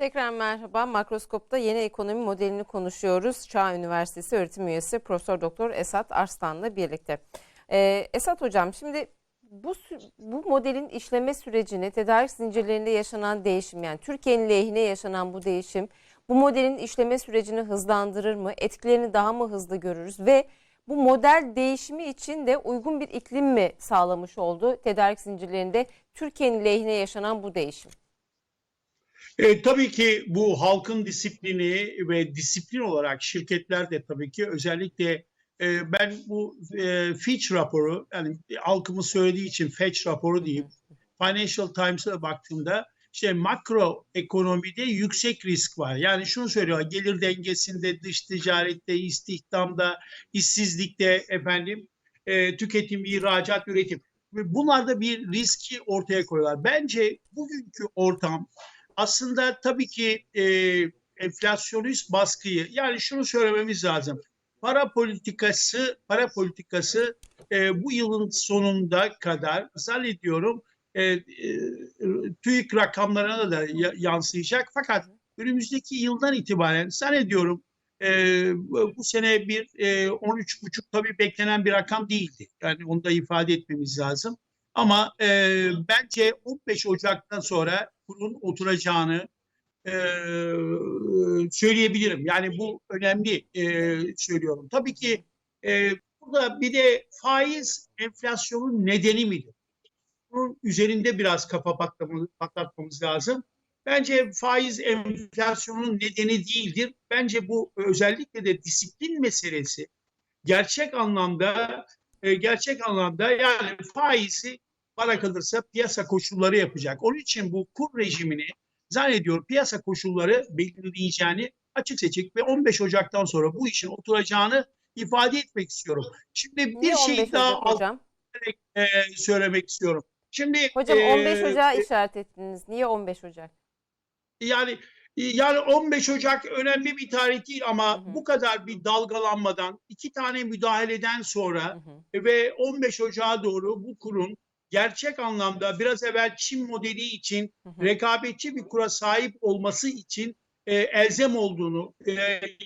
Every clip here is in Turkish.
Tekrar merhaba. Makroskop'ta yeni ekonomi modelini konuşuyoruz. Çağ Üniversitesi öğretim üyesi Profesör Doktor Esat Arslan'la birlikte. Ee, Esat hocam şimdi bu bu modelin işleme sürecini tedarik zincirlerinde yaşanan değişim yani Türkiye'nin lehine yaşanan bu değişim bu modelin işleme sürecini hızlandırır mı? Etkilerini daha mı hızlı görürüz ve bu model değişimi için de uygun bir iklim mi sağlamış oldu tedarik zincirlerinde Türkiye'nin lehine yaşanan bu değişim? E, tabii ki bu halkın disiplini ve disiplin olarak şirketler de tabii ki özellikle e, ben bu e, Fitch raporu yani halkımın söylediği için Fitch raporu diyeyim Financial Times'a baktığımda işte makro ekonomide yüksek risk var. Yani şunu söylüyor gelir dengesinde, dış ticarette, istihdamda, işsizlikte efendim e, tüketim, ihracat, üretim. Bunlarda bir riski ortaya koyuyorlar. Bence bugünkü ortam aslında tabii ki e, enflasyonist baskıyı yani şunu söylememiz lazım. Para politikası para politikası e, bu yılın sonunda kadar zannediyorum e, e, TÜİK rakamlarına da ya- yansıyacak. Fakat önümüzdeki yıldan itibaren zannediyorum e, bu sene bir e, 13,5 tabii beklenen bir rakam değildi. Yani onu da ifade etmemiz lazım. Ama e, bence 15 Ocak'tan sonra kurun oturacağını e, söyleyebilirim. Yani bu önemli e, söylüyorum. Tabii ki e, burada bir de faiz enflasyonun nedeni midir? Bunun üzerinde biraz kafa patlatmamız lazım. Bence faiz enflasyonun nedeni değildir. Bence bu özellikle de disiplin meselesi gerçek anlamda e, gerçek anlamda yani faizi bana kalırsa piyasa koşulları yapacak. Onun için bu kur rejimini zannediyorum piyasa koşulları belirleyeceğini açık seçik ve 15 Ocak'tan sonra bu işin oturacağını ifade etmek istiyorum. Şimdi bir Niye 15 şey daha hocam? e, söylemek istiyorum. Şimdi Hocam e, 15 Ocak'ı işaret ettiniz. Niye 15 Ocak? yani yani 15 Ocak önemli bir tarih değil ama Hı hı. bu kadar bir dalgalanmadan iki tane müdahaleden Hı sonra hı. ve 15 Ocağı doğru bu kurun gerçek anlamda biraz evvel Çin modeli için rekabetçi bir kura sahip olması için e, elzem olduğunu e,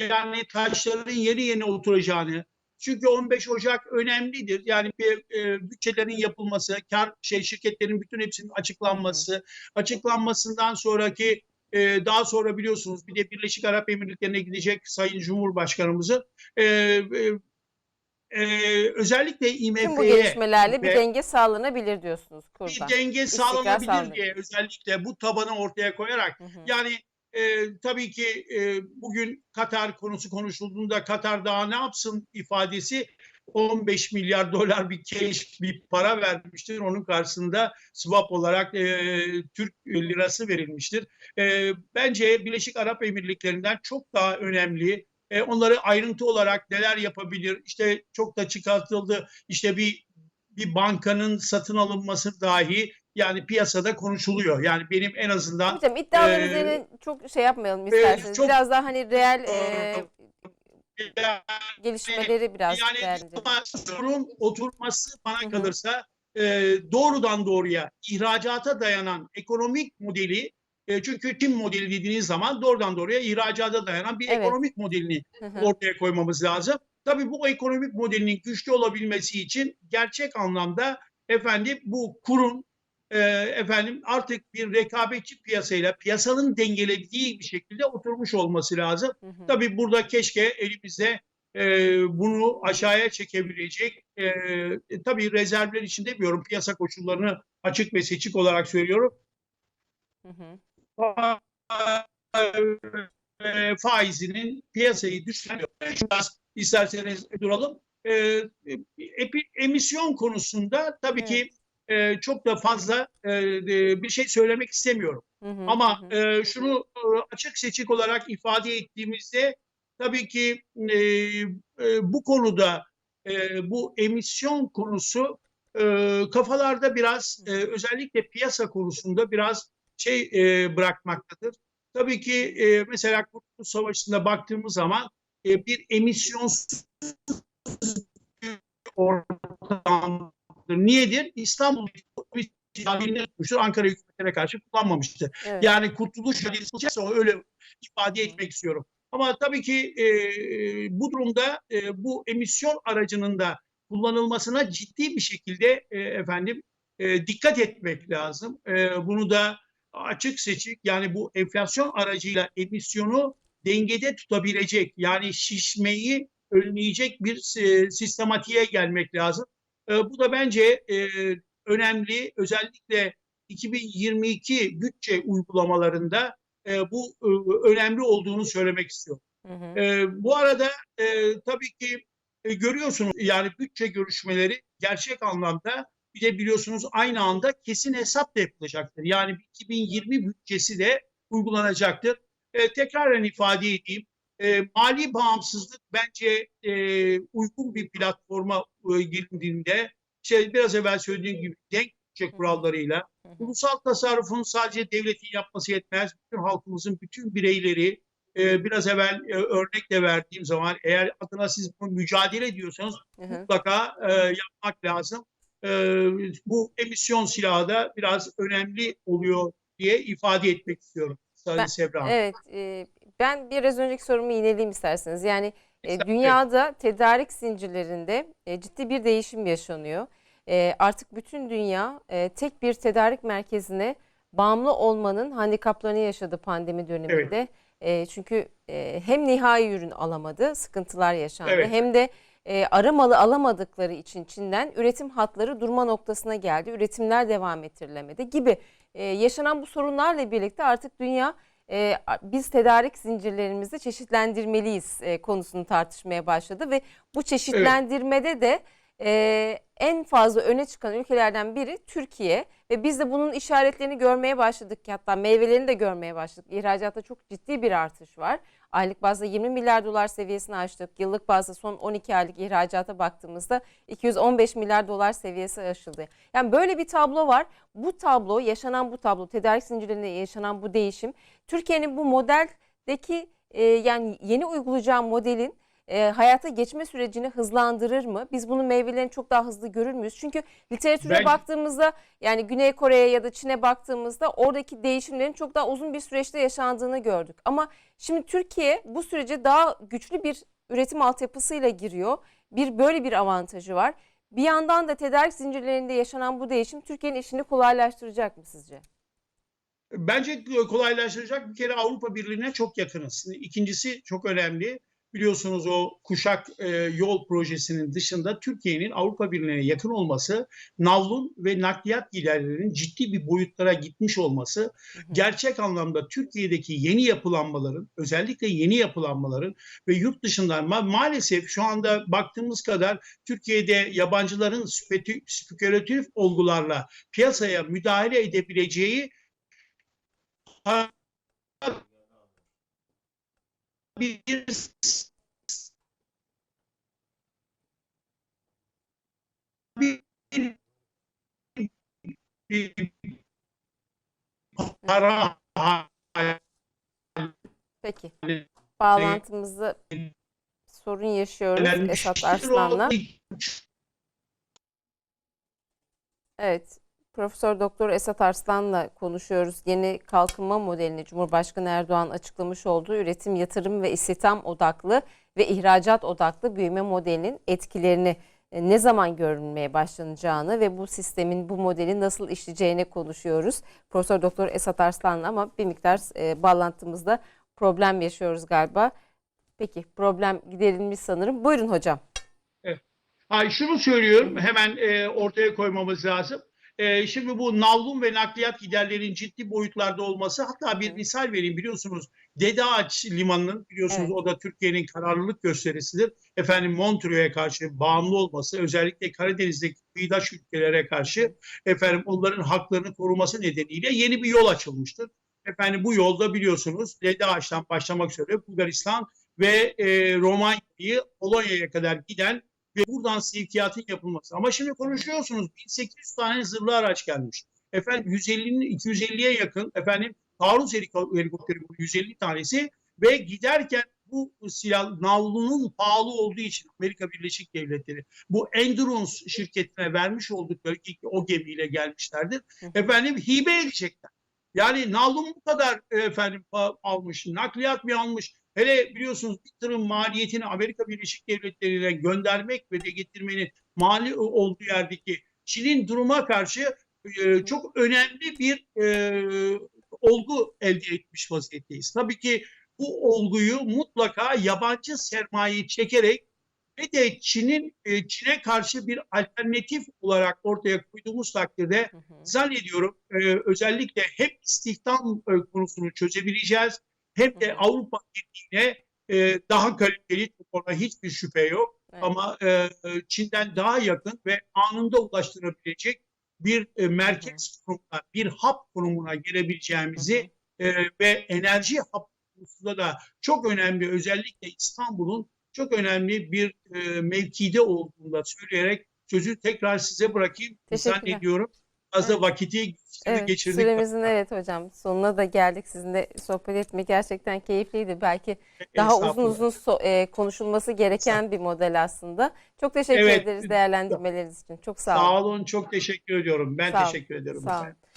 yani taşların yeni yeni oturacağını çünkü 15 Ocak önemlidir. Yani bir e, bütçelerin yapılması, kar şey şirketlerin bütün hepsinin açıklanması, açıklanmasından sonraki e, daha sonra biliyorsunuz bir de Birleşik Arap Emirlikleri'ne gidecek Sayın Cumhurbaşkanımızı e, e, e, özellikle Tüm bu IMF'ye gelişmelerle bir denge sağlanabilir diyorsunuz bir kurdan. denge İstikrar sağlanabilir sağlanabilir. diye özellikle bu tabanı ortaya koyarak Hı hı. yani e, tabii ki e, bugün Katar konusu konuşulduğunda Katar daha ne yapsın ifadesi 15 milyar dolar bir cash bir para vermiştir. Onun karşısında swap olarak e, Türk lirası verilmiştir. E, bence Birleşik Arap Emirlikleri'nden çok daha önemli e, onları ayrıntı olarak neler yapabilir? İşte çok da çıkartıldı. İşte bir bir bankanın satın alınması dahi yani piyasada konuşuluyor. Yani benim en azından Hocam iddialar e, üzerine çok şey yapmayalım isterseniz. çok- biraz daha hani reel e, yani gelişmeleri biraz Yani sorun oturması bana Hı hı. kalırsa e, doğrudan doğruya ihracata dayanan ekonomik modeli e, çünkü Çin modeli dediğiniz zaman doğrudan doğruya ihracata dayanan bir Evet. ekonomik modelini Hı hı. ortaya koymamız lazım. Tabii bu ekonomik modelinin güçlü olabilmesi için gerçek anlamda efendim bu kurun e, efendim artık bir rekabetçi piyasayla piyasanın dengelediği bir şekilde oturmuş olması lazım. Hı hı. Tabii burada keşke elimizde e, bunu aşağıya çekebilecek e, e, tabii rezervler için demiyorum piyasa koşullarını açık ve seçik olarak söylüyorum. Hı hı. E, faizinin piyasayı düşürüyor. Biraz isterseniz duralım. E, emisyon konusunda tabii ki e, çok da fazla e, bir şey söylemek istemiyorum. Hı hı. Ama Hı e, şunu açık seçik olarak ifade ettiğimizde tabii ki e, e, bu konuda e, bu emisyon konusu e, kafalarda biraz e, özellikle piyasa konusunda biraz şey e, bırakmaktadır. Tabii ki e, mesela Kurtuluş Savaşı'nda baktığımız zaman e, bir emisyon ortamdır. Niyedir? İstanbul tutmuştur. Ankara hükümeti şirketlere karşı kullanmamıştı. Evet. Yani kurtuluş olacaksa öyle ifade etmek istiyorum. Ama tabii ki e, bu durumda e, bu emisyon aracının da kullanılmasına ciddi bir şekilde e, efendim e, dikkat etmek lazım. E, bunu da açık seçik yani bu enflasyon aracıyla emisyonu dengede tutabilecek yani şişmeyi önleyecek bir e, sistematiğe gelmek lazım. E, bu da bence e, önemli. Özellikle 2022 bütçe uygulamalarında e, bu e, önemli olduğunu söylemek istiyorum. Hı hı. E, bu arada e, tabii ki e, görüyorsunuz yani bütçe görüşmeleri gerçek anlamda bir de biliyorsunuz aynı anda kesin hesap da yapılacaktır. Yani 2020 bütçesi de uygulanacaktır. E, tekraren ifade edeyim. E, mali bağımsızlık bence e, uygun bir platforma e, girildiğinde şey, biraz evvel söylediğim gibi denk bütçe kurallarıyla ulusal tasarrufun sadece devletin yapması yetmez. Bütün halkımızın bütün bireyleri e, biraz evvel e, örnek de verdiğim zaman eğer adına siz bunu mücadele ediyorsanız Hı hı. mutlaka e, yapmak lazım. E, bu emisyon silahı da biraz önemli oluyor diye ifade etmek istiyorum. Sayın Ben- Sevra. Evet, e, ben biraz önceki sorumu yineleyeyim isterseniz. Yani e, dünyada tedarik zincirlerinde e, ciddi bir değişim yaşanıyor. E, artık bütün dünya e, tek bir tedarik merkezine bağımlı olmanın handikaplarını yaşadı pandemi döneminde. E, çünkü e, hem nihai ürün alamadı, sıkıntılar yaşandı. Evet. Hem de e, aramalı alamadıkları için Çin'den üretim hatları durma noktasına geldi. Üretimler devam ettirilemedi gibi. E, yaşanan bu sorunlarla birlikte artık dünya e, biz tedarik zincirlerimizi çeşitlendirmeliyiz e, konusunu tartışmaya başladı ve bu çeşitlendirmede de e, en fazla öne çıkan ülkelerden biri Türkiye ve biz de bunun işaretlerini görmeye başladık ki hatta meyvelerini de görmeye başladık. İhracatta çok ciddi bir artış var. Aylık bazda 20 milyar dolar seviyesini aştık. Yıllık bazda son 12 aylık ihracata baktığımızda 215 milyar dolar seviyesi aşıldı. Yani böyle bir tablo var. Bu tablo, yaşanan bu tablo, tedarik zincirlerinde yaşanan bu değişim, Türkiye'nin bu modeldeki e, yani yeni uygulayacağı modelin e, hayata geçme sürecini hızlandırır mı? Biz bunun meyvelerini çok daha hızlı görür müyüz? Çünkü literatüre Ben- baktığımızda yani Güney Kore'ye ya da Çin'e baktığımızda oradaki değişimlerin çok daha uzun bir süreçte yaşandığını gördük. Ama şimdi Türkiye bu sürece daha güçlü bir üretim altyapısıyla giriyor. Bir böyle bir avantajı var. Bir yandan da tedarik zincirlerinde yaşanan bu değişim Türkiye'nin işini kolaylaştıracak mı sizce? Bence kolaylaştıracak bir kere Avrupa Birliği'ne çok yakınız. İkincisi çok önemli. Biliyorsunuz o kuşak e, yol projesinin dışında Türkiye'nin Avrupa Birliği'ne yakın olması, navlun ve nakliyat giderlerinin ciddi bir boyutlara gitmiş olması, gerçek anlamda Türkiye'deki yeni yapılanmaların, özellikle yeni yapılanmaların ve yurt dışından ma- maalesef şu anda baktığımız kadar Türkiye'de yabancıların spekü- spekülatif olgularla piyasaya müdahale edebileceği bir bir, bir para Peki. Bağlantımızı sorun yaşıyoruz Esat Arslan'la. Evet. Profesör Doktor Esat Arslan'la konuşuyoruz. Yeni kalkınma modelini Cumhurbaşkanı Erdoğan açıklamış olduğu üretim, yatırım ve istihdam odaklı ve ihracat odaklı büyüme modelinin etkilerini e, ne zaman görülmeye başlanacağını ve bu sistemin bu modelin nasıl işleyeceğini konuşuyoruz. Profesör Doktor Esat Arslan'la ama bir miktar e, bağlantımızda problem yaşıyoruz galiba. Peki problem giderilmiş sanırım. Buyurun hocam. Ay şunu söylüyorum hemen e, ortaya koymamız lazım. E, şimdi bu navlun ve nakliyat giderlerin ciddi boyutlarda olması hatta bir misal vereyim biliyorsunuz Dede Ağaç Limanı'nın biliyorsunuz Evet. o da Türkiye'nin kararlılık gösterisidir. Efendim Montreux'e karşı bağımlı olması özellikle Karadeniz'deki kıyıdaş ülkelere karşı efendim onların haklarını koruması nedeniyle yeni bir yol açılmıştır. Efendim bu yolda biliyorsunuz Dede Ağaç'tan başlamak üzere Bulgaristan ve e, Romanya'yı Polonya'ya kadar giden ve buradan sevkiyatın yapılması. Ama şimdi konuşuyorsunuz 1800 tane zırhlı araç gelmiş. Efendim 150'nin 250'ye yakın efendim taarruz heliko- helikopteri bu 150 tanesi ve giderken bu silah navlunun pahalı olduğu için Amerika Birleşik Devletleri bu Endurance şirketine vermiş oldukları ki o gemiyle gelmişlerdir. Efendim hibe edecekler. Yani navlun bu kadar e, efendim almış, nakliyat bir almış. Hele biliyorsunuz bir tırın maliyetini Amerika Birleşik Devletleri'ne göndermek ve de getirmenin mali olduğu yerdeki Çin'in duruma karşı e, çok önemli bir e, olgu elde etmiş vaziyetteyiz. Tabii ki bu olguyu mutlaka yabancı sermayeyi çekerek ve de Çin'in e, Çin'e karşı bir alternatif olarak ortaya koyduğumuz takdirde Hı hı. zannediyorum e, özellikle hem istihdam e, konusunu çözebileceğiz hem Hı de hı. Avrupa Birliği'ne e, daha kaliteli konuda hiçbir şüphe yok Evet. ama e, Çin'den daha yakın ve anında ulaştırabilecek bir e, merkez konumuna, bir hub konumuna gelebileceğimizi e, ve enerji hub konusunda da çok önemli özellikle İstanbul'un çok önemli bir e, mevkide olduğunu da söyleyerek sözü tekrar size bırakayım. Zannediyorum fazla vakiti Evet, geçirdik. süremizin evet hocam sonuna da geldik. Sizinle sohbet etmek gerçekten keyifliydi. Belki daha uzun uzun so- e, konuşulması gereken bir model aslında. Çok teşekkür Evet. ederiz değerlendirmeleriniz için. Çok sağ olun. Sağ olun, çok teşekkür ediyorum. Ben Sağ teşekkür ediyorum. Sağ olun.